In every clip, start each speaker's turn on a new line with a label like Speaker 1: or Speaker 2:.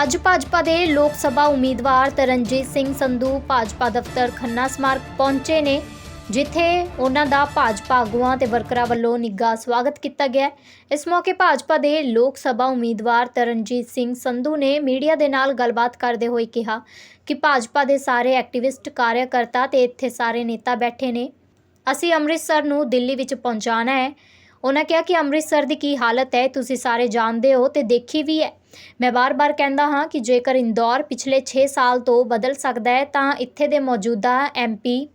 Speaker 1: ਅੱਜ ਭਾਜਪਾ ਦੇ ਲੋਕ ਸਭਾ ਉਮੀਦਵਾਰ ਤਰਨਜੀਤ ਸਿੰਘ ਸੰਧੂ ਭਾਜਪਾ ਦਫ਼ਤਰ ਖੰਨਾ ਸਮਾਰਕ ਪਹੁੰਚੇ ਨੇ, ਜਿੱਥੇ ਉਹਨਾਂ ਦਾ ਭਾਜਪਾ ਆਗੂਆਂ ਤੇ ਵਰਕਰਾਂ ਵੱਲੋਂ ਨਿੱਘਾ ਸਵਾਗਤ ਕੀਤਾ ਗਿਆ ਇਸ ਮੌਕੇ ਭਾਜਪਾ ਦੇ ਲੋਕ ਸਭਾ ਉਮੀਦਵਾਰ ਤਰਨਜੀਤ ਸਿੰਘ ਸੰਧੂ ਨੇ ਮੀਡੀਆ ਦੇ ਨਾਲ ਗੱਲਬਾਤ ਕਰਦੇ ਹੋਏ ਕਿਹਾ ਕਿ ਭਾਜਪਾ ਦੇ ਸਾਰੇ ਐਕਟਿਵਿਸਟ, ਕਾਰਿਆਕਰਤਾ ਤੇ ਇੱਥੇ ਸਾਰੇ ਨੇਤਾ ਬੈਠੇ ਨੇ। ਅਸੀਂ ਅੰਮ੍ਰਿਤਸਰ ਨੂੰ ਦਿੱਲੀ ਵਿੱਚ ਪਹੁੰਚਾਉਣਾ ਹੈ। ਉਹਨਾਂ ਕਿਹਾ ਕਿ ਅੰਮ੍ਰਿਤਸਰ ਦੀ ਕੀ ਹਾਲਤ ਹੈ, ਤੁਸੀਂ ਸਾਰੇ ਜਾਣਦੇ ਹੋ ਤੇ ਦੇਖੀ ਵੀ ਹੈ। ਮੈਂ ਬਾਰ-ਬਾਰ ਕਹਿੰਦਾ ਹਾਂ ਕਿ ਜੇਕਰ ਇੰਦੌਰ ਪਿਛਲੇ 6 ਸਾਲ ਤੋਂ ਬਦਲ ਸਕਦਾ ਹੈ, ਤਾਂ ਇੱਥੇ ਦੇ ਮੌਜੂਦਾ ਐਮਪੀ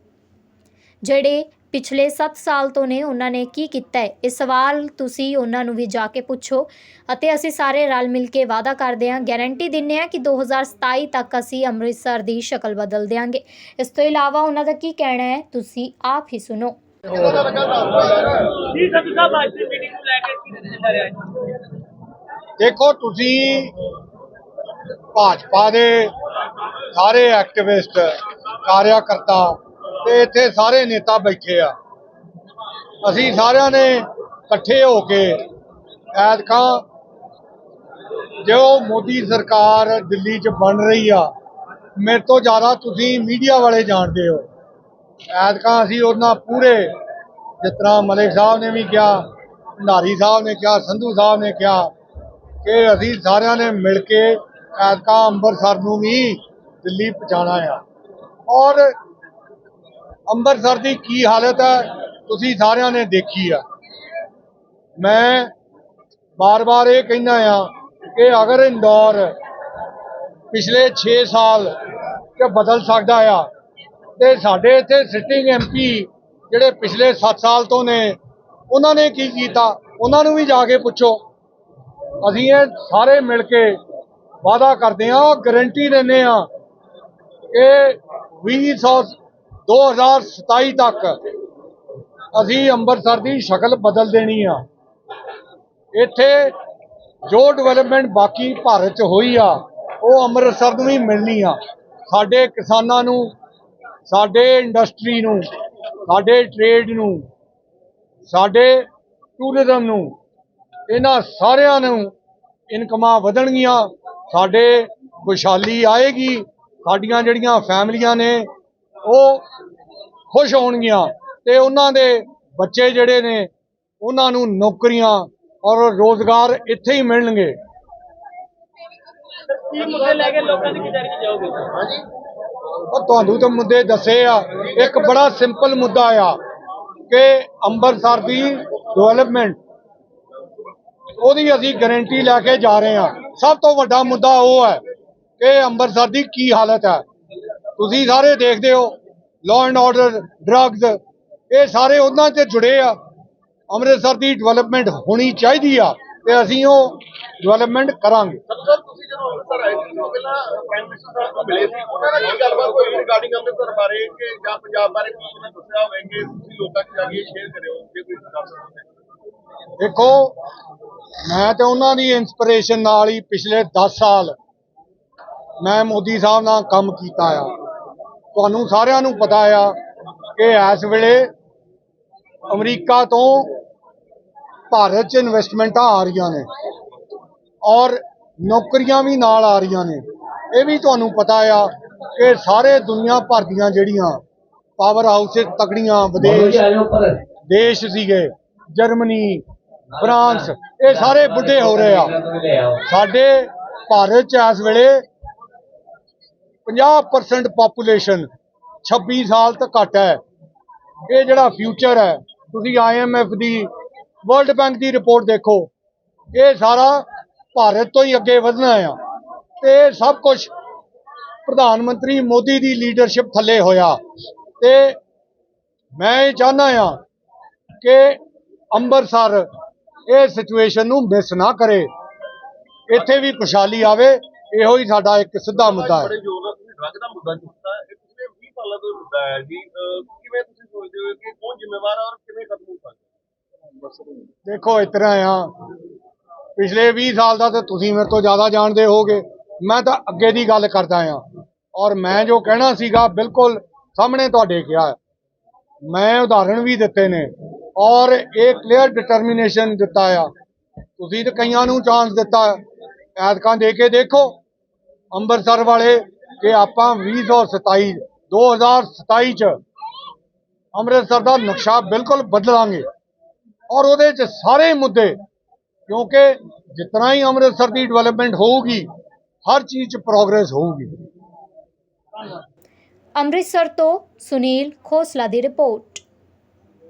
Speaker 1: ਜਿਹੜੇ ਪਿਛਲੇ 7 ਸਾਲ ਤੋਂ ਨੇ, ਉਹਨਾਂ ਨੇ ਕੀ ਕੀਤਾ ਹੈ? ਇਹ ਸਵਾਲ ਤੁਸੀਂ ਉਹਨਾਂ ਨੂੰ ਵੀ ਜਾ ਕੇ ਪੁੱਛੋ ਅਤੇ ਅਸੀਂ ਸਾਰੇ ਰਲ ਮਿਲ ਕੇ ਵਾਅਦਾ ਕਰਦੇ ਹਾਂ। ਗਾਰੰਟੀ ਦਿੰਨੇ ਹਾਂ ਕਿ 2027 ਤੱਕ ਅਸੀਂ ਅੰਮ੍ਰਿਤਸਰ ਦੀ ਸ਼ਕਲ ਬਦਲ ਦੇਵਾਂਗੇ ਇਸ ਤੋਂ ਇਲਾਵਾ ਉਹਨਾਂ ਦਾ ਕੀ ਕਹਿਣਾ ਹੈ, ਤੁਸੀਂ ਆਪ ਹੀ ਸੁਣੋ।
Speaker 2: ਜੀ ਸੰਧੂ ਸਾਹਿਬ, ਅੱਜ ਦੀ ਮੀਟਿੰਗ ਨੂੰ ਲੈ ਕੇ ਕੀ ਨਜ਼ਰ
Speaker 3: ਦੇਖੋ, ਤੁਸੀਂ ਭਾਜਪਾ ਦੇ ਸਾਰੇ ਐਕਟਿਵਿਸਟ ਕਾਰਿਆਕਰਤਾ ਤੇ ਇੱਥੇ ਸਾਰੇ ਨੇਤਾ ਬੈਠੇ ਆ। ਅਸੀਂ ਸਾਰਿਆਂ ਨੇ ਇਕੱਠੇ ਹੋ ਕੇ ਐਤਕਾਂ ਜੋ ਮੋਦੀ ਸਰਕਾਰ ਦਿੱਲੀ 'ਚ ਬਣ ਰਹੀ ਆ, ਮੇਰੇ ਤੋਂ ਜ਼ਿਆਦਾ ਤੁਸੀਂ ਮੀਡੀਆ ਵਾਲੇ ਜਾਣਦੇ ਹੋ। ਐਤਕਾਂ ਅਸੀਂ ਉਹਨਾਂ ਪੂਰੇ, ਜਿਸ ਤਰ੍ਹਾਂ ਮਲਿਕ ਸਾਹਿਬ ਨੇ ਵੀ ਕਿਹਾ, ਭੰਡਾਰੀ ਸਾਹਿਬ ਨੇ ਕਿਹਾ, ਸੰਧੂ ਸਾਹਿਬ ਨੇ ਕਿਹਾ, ਕਿ ਅਸੀਂ ਸਾਰਿਆਂ ਨੇ ਮਿਲ ਕੇ ਐਤਕਾਂ ਅੰਮ੍ਰਿਤਸਰ ਨੂੰ ਵੀ ਦਿੱਲੀ ਪਹੁੰਚਾਉਣਾ ਆ। ਔਰ ਅੰਮ੍ਰਿਤਸਰ ਦੀ ਕੀ ਹਾਲਤ ਹੈ, ਤੁਸੀਂ ਸਾਰਿਆਂ ਨੇ ਦੇਖੀ ਆ। ਮੈਂ ਬਾਰ-ਬਾਰ ਇਹ ਕਹਿਣਾ ਆ ਕਿ ਅਗਰ ਇੰਦੌਰ ਪਿਛਲੇ 6 ਸਾਲ ਚ ਬਦਲ ਸਕਦਾ ਆ ਤੇ ਸਾਡੇ ਇੱਥੇ ਸਿਟਿੰਗ ਐਮਪੀ ਜਿਹੜੇ ਪਿਛਲੇ 7 ਸਾਲ ਤੋਂ ਨੇ, ਉਹਨਾਂ ਨੇ ਕੀ ਕੀਤਾ? ਉਹਨਾਂ ਨੂੰ ਵੀ ਜਾ ਕੇ ਪੁੱਛੋ। ਅਸੀਂ ਇਹ ਸਾਰੇ ਮਿਲ ਕੇ ਵਾਅਦਾ ਕਰਦੇ ਹਾਂ ਗਾਰੰਟੀ ਦਿੰਦੇ ਹਾਂ ਕਿ 2000 2027 ਤੱਕ ਅਸੀਂ ਅੰਮ੍ਰਿਤਸਰ ਦੀ ਸ਼ਕਲ ਬਦਲ ਦੇਣੀ ਆ। ਇੱਥੇ ਜੋ ਡਿਵੈਲਪਮੈਂਟ ਬਾਕੀ ਭਾਰਤ 'ਚ ਹੋਈ ਆ, ਉਹ ਅੰਮ੍ਰਿਤਸਰ ਨੂੰ ਵੀ ਮਿਲਣੀ ਆ। ਸਾਡੇ ਕਿਸਾਨਾਂ ਨੂੰ ਸਾਡੇ ਇੰਡਸਟਰੀ ਨੂੰ ਸਾਡੇ ਟ੍ਰੇਡ ਨੂੰ ਸਾਡੇ ਟੂਰਿਜ਼ਮ ਨੂੰ ਇਹਨਾਂ ਸਾਰਿਆਂ ਨੂੰ ਇਨਕਮਾਂ ਵਧਣਗੀਆਂ ਸਾਡੇ ਖੁਸ਼ਹਾਲੀ ਆਏਗੀ ਸਾਡੀਆਂ ਜਿਹੜੀਆਂ ਫੈਮਲੀਆਂ ਨੇ ਉਹ ਖੁਸ਼ ਹੋਣਗੀਆਂ ਤੇ ਉਹਨਾਂ ਦੇ ਬੱਚੇ ਜਿਹੜੇ ਨੇ ਉਹਨਾਂ ਨੂੰ ਨੌਕਰੀਆਂ ਔਰ ਰੋਜ਼ਗਾਰ ਇੱਥੇ ਹੀ ਮਿਲਣਗੇ।
Speaker 2: ਕੀ ਮੁੱਦੇ ਲੈ ਕੇ ਲੋਕਾਂ ਦੀ ਚ ਜਾਓਗੇ?
Speaker 3: ਉਹ ਤੁਹਾਨੂੰ ਤਾਂ ਮੁੱਦੇ ਦੱਸੇ ਆ। ਇੱਕ ਬੜਾ ਸਿੰਪਲ ਮੁੱਦਾ ਆ ਕਿ ਅੰਮ੍ਰਿਤਸਰ ਦੀ ਡਿਵੈਲਪਮੈਂਟ ਉਹਦੀ ਅਸੀਂ ਗਾਰੰਟੀ ਲੈ ਕੇ ਜਾ ਰਹੇ ਹਾਂ ਸਭ ਤੋਂ ਵੱਡਾ ਮੁੱਦਾ ਉਹ ਹੈ ਕਿ ਅੰਮ੍ਰਿਤਸਰ ਦੀ ਕੀ ਹਾਲਤ ਹੈ। ਤੁਸੀਂ ਸਾਰੇ ਦੇਖਦੇ ਹੋ ਲਾਅ ਐਂਡ ਆਰਡਰ ਡਰੱਗਸ ਇਹ ਸਾਰੇ ਉਹਨਾਂ ਤੇ ਜੁੜੇ ਆ। ਅੰਮ੍ਰਿਤਸਰ ਦੀ ਡਿਵੈਲਪਮੈਂਟ ਹੋਣੀ ਚਾਹੀਦੀ ਆ ਤੇ ਅਸੀਂ ਉਹ ਡਿਵੈਲਪਮੈਂਟ ਕਰਾਂਗੇ।
Speaker 4: ਸਰ ਪਹਿਲਾਂ ਪ੍ਰਾਈਮ ਮਿਨਿਸਟਰ ਸਾਹਿਬ ਨੂੰ ਮਿਲੇ ਸੀ। ਉਹਨਾਂ ਨਾਲ ਕੀ ਗੱਲਬਾਤ ਹੋਈ ਰਿਗਾਰਡਿੰਗ ਅੰਮ੍ਰਿਤਸਰ ਬਾਰੇ ਕਿ ਜਾਂ ਪੰਜਾਬ ਬਾਰੇ ਕੁਝ ਉਹਨਾਂ ਦੱਸਿਆ ਹੋਵੇ ਕਿ ਤੁਸੀਂ ਲੋਕਾਂ 'ਚ ਜਾ ਕੇ ਸ਼ੇਅਰ ਕਰਿਓ, ਜੇ ਕੋਈ ਦੱਸ ਸਕਦੇ
Speaker 3: ਦੇਖੋ, ਮੈਂ ਤੇ ਉਹਨਾਂ ਦੀ ਇਨਸਪੀਰੇਸ਼ਨ ਨਾਲ ਹੀ ਪਿਛਲੇ 10 ਸਾਲ ਮੈਂ ਮੋਦੀ ਸਾਹਿਬ ਨਾਲ ਕੰਮ ਕੀਤਾ ਆ। ਤੁਹਾਨੂੰ ਸਾਰਿਆਂ ਨੂੰ ਪਤਾ ਆ ਕਿ ਇਸ ਵੇਲੇ ਅਮਰੀਕਾ ਤੋਂ ਭਾਰਤ 'ਚ ਇਨਵੈਸਟਮੈਂਟਾਂ ਆ ਰਹੀਆਂ ਨੇ। ਔਰ ਨੌਕਰੀਆਂ ਵੀ ਨਾਲ ਆ ਰਹੀਆਂ ਨੇ। ਇਹ ਵੀ ਤੁਹਾਨੂੰ ਪਤਾ ਆ ਕਿ ਸਾਰੇ ਦੁਨੀਆ ਭਰ ਦੀਆਂ ਜਿਹੜੀਆਂ ਪਾਵਰ ਹਾਊਸਿਸ ਤਕੜੀਆਂ ਵਿਦੇਸ਼ ਦੇਸ਼ ਸੀਗੇ ਜਰਮਨੀ ਫਰਾਂਸ ਇਹ ਸਾਰੇ ਬੁੱਢੇ ਹੋ ਰਹੇ ਆ। ਸਾਡੇ ਭਾਰਤ ਚ ਇਸ ਵੇਲੇ 50% ਪਾਪੂਲੇਸ਼ਨ 26 ਸਾਲ ਤੋਂ ਘੱਟ ਹੈ। ਇਹ ਜਿਹੜਾ ਫਿਊਚਰ ਹੈ ਤੁਸੀਂ ਆਈਐਮਐਫ ਦੀ ਵਰਲਡ ਬੈਂਕ ਦੀ ਰਿਪੋਰਟ ਦੇਖੋ ਇਹ ਸਾਰਾ ਭਾਰਤ ਤੋਂ ਹੀ ਅੱਗੇ ਵਧਣਾ ਆ। ਤੇ ਸਭ ਕੁਝ ਪ੍ਰਧਾਨ ਮੰਤਰੀ ਮੋਦੀ ਦੀ ਲੀਡਰਸ਼ਿਪ ਥੱਲੇ ਹੋਇਆ। ਤੇ ਮੈਂ ਇਹ ਚਾਹੁੰਦਾ ਆ ਕਿ ਅੰਮ੍ਰਿਤਸਰ ਇਹ ਸਿਚੁਏਸ਼ਨ ਨੂੰ ਮਿਸ ਨਾ ਕਰੇ। ਇੱਥੇ ਵੀ ਖੁਸ਼ਹਾਲੀ ਆਵੇ ਇਹੋ ਹੀ ਸਾਡਾ ਇੱਕ ਸਿੱਧਾ ਮੁੱਦਾ ਹੈ।
Speaker 4: ਬੜੇ ਜ਼ੋਰ ਨਾਲ ਤੁਸੀਂ ਡਰੱਗ ਦਾ ਮੁੱਦਾ ਚੁੱਕਤਾ ਇਹ ਪਿਛਲੇ 20 ਸਾਲਾਂ ਤੋਂ ਇਹ ਮੁੱਦਾ ਹੈ ਜੀ। ਅਹ ਕਿਵੇਂ ਤੁਸੀਂ ਸੋਚਦੇ ਹੋ ਕਿ ਕੌਣ ਜ਼ਿੰਮੇਵਾਰ ਹੈ ਔਰ ਕਿਵੇਂ ਖਤਮ ਹੋ ਸਕਦਾ
Speaker 3: ਦੇਖੋ ਤਰ੍ਹਾਂ ਆ ਪਿਛਲੇ 20 ਸਾਲ ਦਾ ਤਾਂ ਤੁਸੀਂ ਮੇਰੇ ਤੋਂ ਜ਼ਿਆਦਾ ਜਾਣਦੇ ਹੋਗੇ ਮੈਂ ਤਾਂ ਅੱਗੇ ਦੀ ਗੱਲ ਕਰਦਾ ਆ ਔਰ ਮੈਂ ਜੋ ਕਹਿਣਾ ਸੀਗਾ, ਬਿਲਕੁਲ ਸਾਹਮਣੇ ਤੁਹਾਡੇ ਕਿਹਾ ਮੈਂ ਉਦਾਹਰਣ ਵੀ ਦਿੱਤੇ ਨੇ ਔਰ ਇਹ ਕਲੀਅਰ ਡਿਟਰਮੀਨੇਸ਼ਨ ਦਿੱਤਾ ਆ। ਤੁਸੀਂ ਤਾਂ ਕਈਆਂ ਨੂੰ ਚਾਂਸ ਦਿੱਤਾ। ਐਤਕਾਂ ਦੇ ਕੇ ਦੇਖੋ, ਅੰਮ੍ਰਿਤਸਰ ਵਾਲੇ, ਕਿ ਆਪਾਂ 2027 2027 ਚ ਅੰਮ੍ਰਿਤਸਰ ਦਾ ਨਕਸ਼ਾ ਬਿਲਕੁਲ ਬਦਲਾਂਗੇ। ਔਰ ਉਹਦੇ ਚ ਸਾਰੇ ਮੁੱਦੇ ਕਿਉਂਕਿ ਜਿਤਨਾ ਹੀ ਅੰਮ੍ਰਿਤਸਰ ਦੀ ਡਿਵੈਲਪਮੈਂਟ ਹੋਊਗੀ, ਹਰ ਚੀਜ਼ ਚ ਪ੍ਰੋਗਰੈਸ ਹੋਊਗੀ।
Speaker 1: ਅੰਮ੍ਰਿਤਸਰ ਤੋਂ ਸੁਨੀਲ ਖੋਸਲਾ ਦੀ ਰਿਪੋਰਟ।